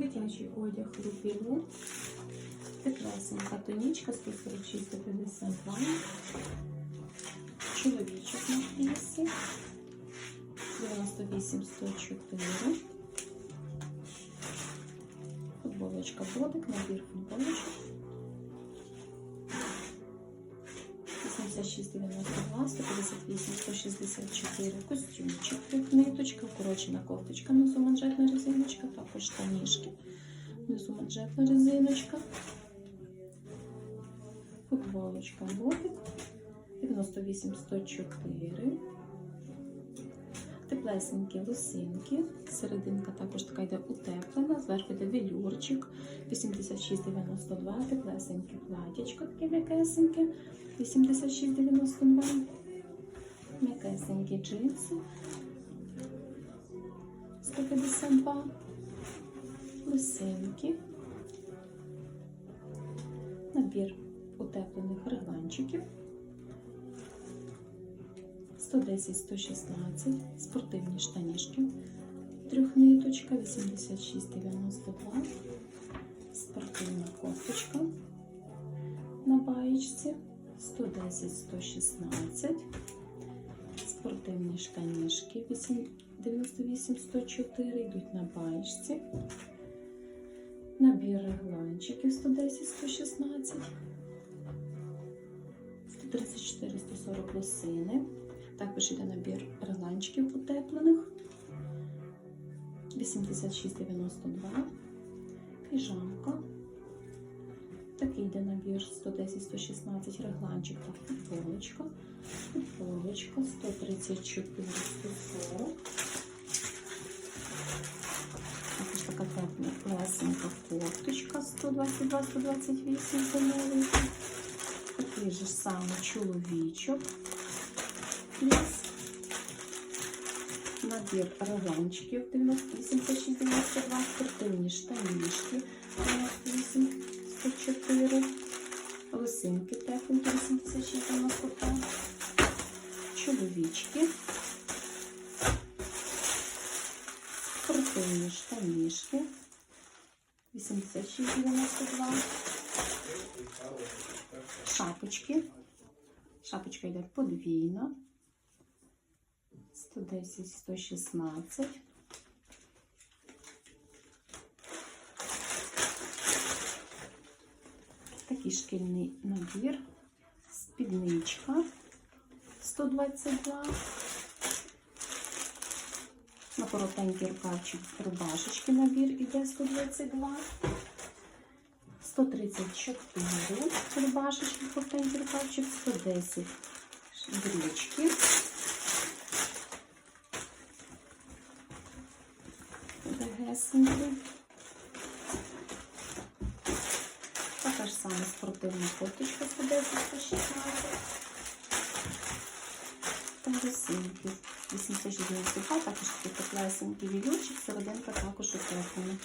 Дитячий одяг Рупілу. Теплесенька тонічка 146-52. Чоловічок на флісі. 98-104. Футболочка бодик, набір футболочок. 86,92, 158, 164, костюмчик, Ниточка, кофточка, внизу манжетна резиночка, також штанішки, внизу манжетна резиночка, футболочка, ботик, 98, 104, теплесенькі лосинки, серединка також така йде утеплена, зверху йде велюрчик, 86,92, теплесеньке платячко, таке м'якесеньке, 86,92, м'якесенькі джинси, 152, лосинки, набір утеплених регланчиків, 110-116, спортивні штанішки, трьохниточка, 86,92, спортивна кофточка. На баєчці, 110-116, спортивні штанішки, 98-104, йдуть на баєчці, набір регланчиків 110-116, 134-140 лосини. Також йде набір регланчиків утеплених. 86,92. Піжамка. Такий йде набір 110-116 регланчик та футболочка. Футболочка 134 140. Також така тепла лесенька кофточка 122-128 замовлення. Такий же самий чоловічок. Плюс набір регланчиків 86 92 спортивні штанішки 98 104 лосинки тепленькі 86 95 чоловічки. Спортивні штанішки. 86 92 шапочки. Шапочка йде подвійна 110, 116. Такий шкільний набір. Спідничка 122. На коротенький рукавчик рубашечки набір іде 122. 134 рубашечки, коротенький рукавчик, 110 брючки. легесенький. Така ж сама спортивна кофточка 110 116. Та росинки 86 також такі теплесенький вілючик, серединка також утеплена.